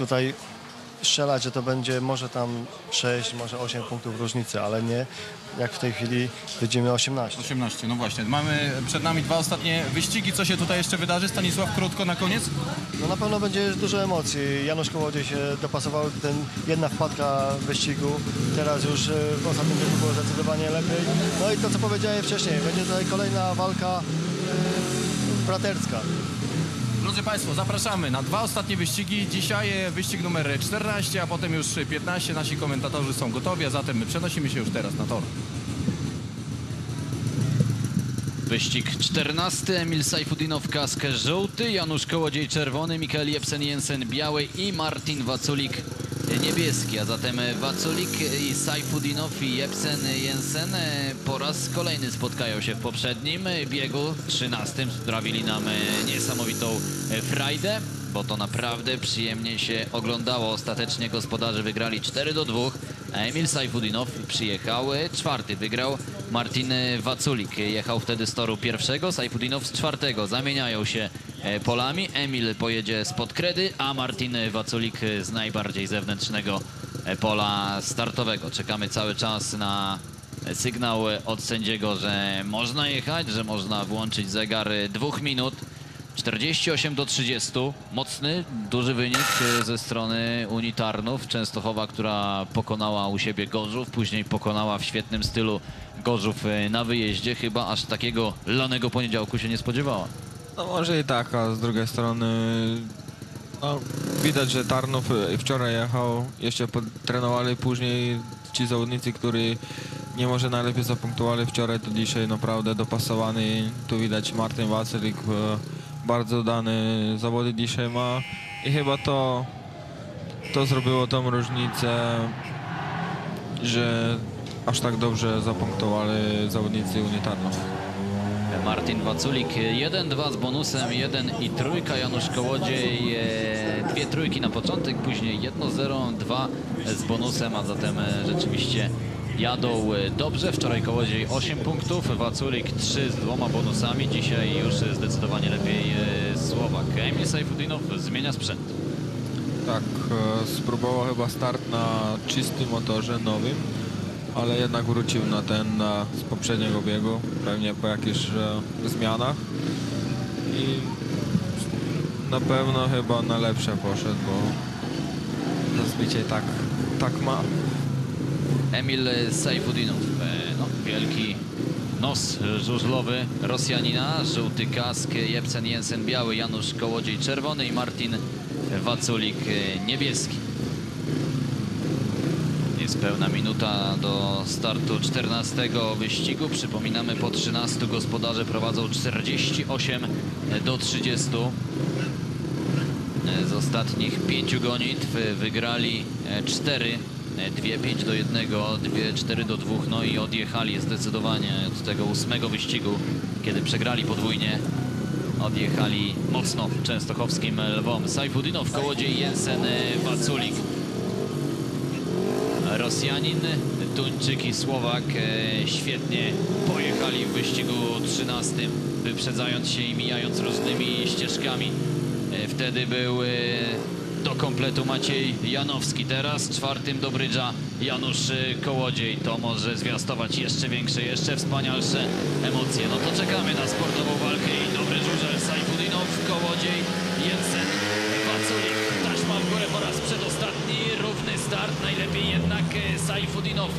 tutaj strzelać, że to będzie może tam 6, może 8 punktów różnicy, ale nie jak w tej chwili będziemy 18. 18, no właśnie. Mamy przed nami dwa ostatnie wyścigi. Co się tutaj jeszcze wydarzy? Stanisław, krótko na koniec. No na pewno będzie dużo emocji. Janusz Kołodziej się dopasował, ten jedna wpadka wyścigu. Teraz już e, w ostatnim biegu było zdecydowanie lepiej. No i to co powiedziałem wcześniej, będzie tutaj kolejna walka e, braterska. Drodzy Państwo, zapraszamy na dwa ostatnie wyścigi. Dzisiaj wyścig numer 14, a potem już 15. Nasi komentatorzy są gotowi, a zatem my przenosimy się już teraz na tor. Wyścig 14. Emil Sajfudinow kask żółty, Janusz Kołodziej czerwony, Mikael Jepsen Jensen biały i Martin Waculik niebieski. A zatem Waculik i Sajfudinow i Jepsen Jensen po raz kolejny spotkają się w poprzednim biegu 13. Sprawili nam niesamowitą frajdę, bo to naprawdę przyjemnie się oglądało. Ostatecznie gospodarze wygrali 4 do 2. A Emil Sajfudinow przyjechał czwarty, wygrał Martin Waculik. Jechał wtedy z toru pierwszego, Sajfudinow z czwartego. Zamieniają się e, polami. Emil pojedzie spod kredy, a Martin Waculik z najbardziej zewnętrznego e, pola startowego. Czekamy cały czas na sygnał od sędziego, że można jechać, że można włączyć zegar dwóch minut. 48 do 30. Mocny, duży wynik e, ze strony Unitarnów. Częstochowa, która pokonała u siebie Gorzów, później pokonała w świetnym stylu Gorzów e, na wyjeździe. Chyba aż takiego lanego poniedziałku się nie spodziewała. No może i tak, a z drugiej strony no, widać, że Tarnów e, wczoraj jechał, jeszcze trenowali później ci zawodnicy, którzy nie może najlepiej zapunktowali wczoraj, to dzisiaj naprawdę dopasowany. Tu widać Martin Wacelik bardzo dane zawody dzisiaj ma i chyba to, to zrobiło tą różnicę, że aż tak dobrze zapunktowali zawodnicy Unitarnów. Martin Waculik 1-2 z bonusem, 1 i trójka. Janusz Kołodziej e, dwie trójki na początek, później 1-0, 2 z bonusem, a zatem e, rzeczywiście jadą e, dobrze. Wczoraj Kołodziej 8 punktów, Waculik 3 z dwoma bonusami. Dzisiaj już zdecydowanie lepiej e, Słowak. Emil Sajfudinow zmienia sprzęt. Tak, e, spróbował chyba start na czystym motorze, nowym, ale jednak wrócił na ten na, z poprzedniego biegu, pewnie po jakichś zmianach i na pewno chyba na lepsze poszedł, bo zazwyczaj tak, tak ma. Emil Sajfudinow, e, no, wielki nos żużlowy Rosjanina, żółty kask, Jepsen Jensen biały, Janusz Kołodziej czerwony i Martin Waculik e, niebieski. Niespełna minuta do startu 14 wyścigu. Przypominamy po 13 gospodarze prowadzą 48 do 30. Z ostatnich pięciu gonitw wygrali e, cztery, e, dwie 5 do 1, dwie 4 do 2, no i odjechali zdecydowanie od tego ósmego wyścigu, kiedy przegrali podwójnie. Odjechali mocno częstochowskim lwom. Sajfudinow, Kołodziej, Jensen, e, Waculik. Rosjanin, Tuńczyk i Słowak e, świetnie pojechali w wyścigu 13, wyprzedzając się i mijając różnymi ścieżkami. E, Wtedy był e, do kompletu Maciej Janowski. Teraz czwartym do brydża Janusz Kołodziej. To może zwiastować jeszcze większe, jeszcze wspanialsze emocje. No to czekamy na sportową walkę i dobry żużel Sajfudinow, Kołodziej, Jensen, Waculik. Taśma w górę po raz przedostatni, równy start, najlepiej jednak Sajfudinow.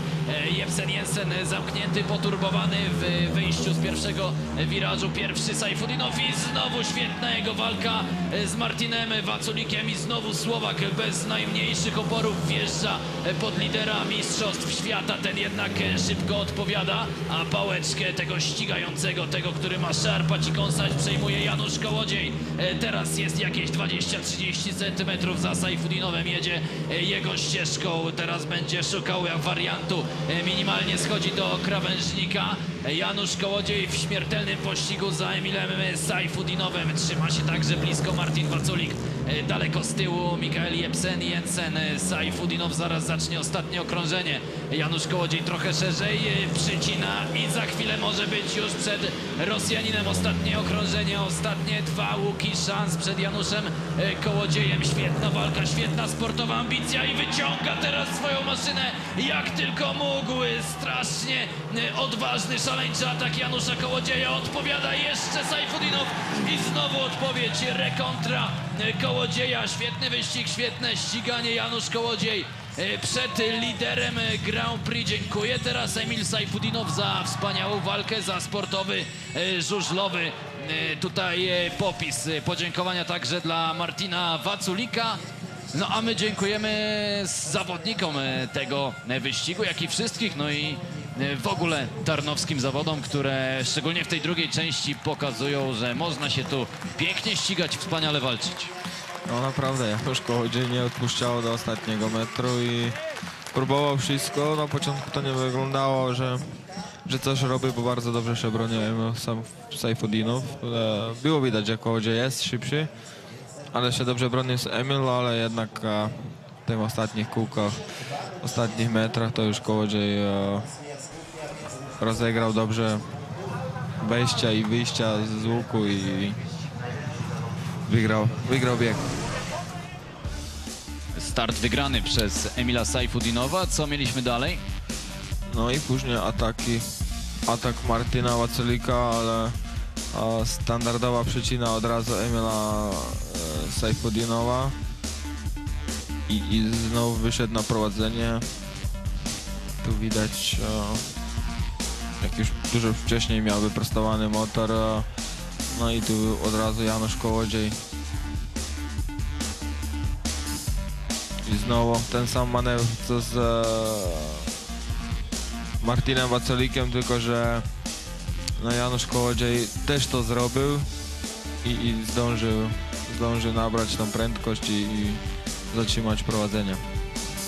Jensen e, zamknięty, poturbowany w wyjściu z pierwszego wirażu. Pierwszy Sajfudinow i znowu świetna jego walka e, z Martinem Waculikiem i znowu Słowak bez najmniejszych oporów wjeżdża e, pod lidera Mistrzostw Świata. Ten jednak e, szybko odpowiada, a pałeczkę tego ścigającego, tego, który ma szarpać i kąsać, przejmuje Janusz Kołodziej. E, Teraz jest jakieś 20-30 centymetrów za Sajfudinowem, jedzie e, jego ścieżką. Teraz będzie szukał wariantu. E, Minimalnie schodzi do krawężnika. Janusz Kołodziej w śmiertelnym pościgu za Emilem Sajfudinowem. Trzyma się także blisko Martin Waculik. E, Daleko z tyłu Mikael Jepsen Jensen. E, Sajfudinow zaraz zacznie ostatnie okrążenie. Janusz Kołodziej trochę szerzej e, przycina i za chwilę może być już przed Rosjaninem. Ostatnie okrążenie, ostatnie dwa łuki szans przed Januszem Kołodziejem. Świetna walka, świetna sportowa ambicja i wyciąga teraz swoją maszynę jak tylko mógł. Strasznie e, odważny, szaleńczy atak Janusza Kołodzieja. Odpowiada jeszcze Sajfudinow i znowu odpowiedź, rekontra e, Kołodzieja. Świetny wyścig, świetne ściganie Janusz Kołodziej. e, Przed liderem Grand Prix dziękuję teraz Emil Sajfudinow za wspaniałą walkę, za sportowy, żużlowy tutaj popis. Podziękowania także dla Martina Waculika. No a my dziękujemy zawodnikom e, tego e, wyścigu, jak i wszystkich, no i e, w ogóle tarnowskim zawodom, które szczególnie w tej drugiej części pokazują, że można się tu pięknie ścigać, wspaniale walczyć. No naprawdę, Janusz Kołodziej nie odpuszczał do ostatniego metru i próbował wszystko. Na początku to nie wyglądało, że, że coś robi, bo bardzo dobrze się bronił sam Sajfudinów. E, Było widać, że Kołodziej jest szybszy, ale się dobrze bronił z Emil, ale jednak e, w tym ostatnich kółkach, ostatnich metrach to już Kołodziej e, rozegrał dobrze wejścia i wyjścia z łuku i wygrał, wygrał bieg. Start wygrany przez Emila Sajfudinowa. Co mieliśmy dalej? No i później ataki, atak Martina Waculika, ale a, standardowa przycina od razu Emila Sajfudinowa i, i znowu wyszedł na prowadzenie. Tu widać, e, jak już dużo wcześniej miał wyprostowany motor, e, no i tu od razu Janusz Kołodziej. I znowu ten sam manewr co z e, Martinem Wacolikiem, tylko że no Janusz Kołodziej też to zrobił i, i zdążył, zdążył nabrać tą prędkość i, i zatrzymać prowadzenie.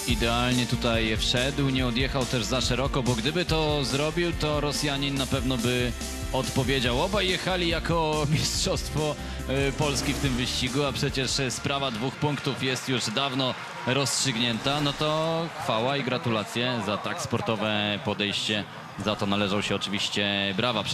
Idealnie tutaj wszedł, nie odjechał też za szeroko, bo gdyby to zrobił, to Rosjanin na pewno by odpowiedział. Obaj jechali jako mistrzostwo e, Polski w tym wyścigu, a przecież sprawa dwóch punktów jest już dawno rozstrzygnięta. No to chwała i gratulacje za tak sportowe podejście. Za to należą się oczywiście brawa.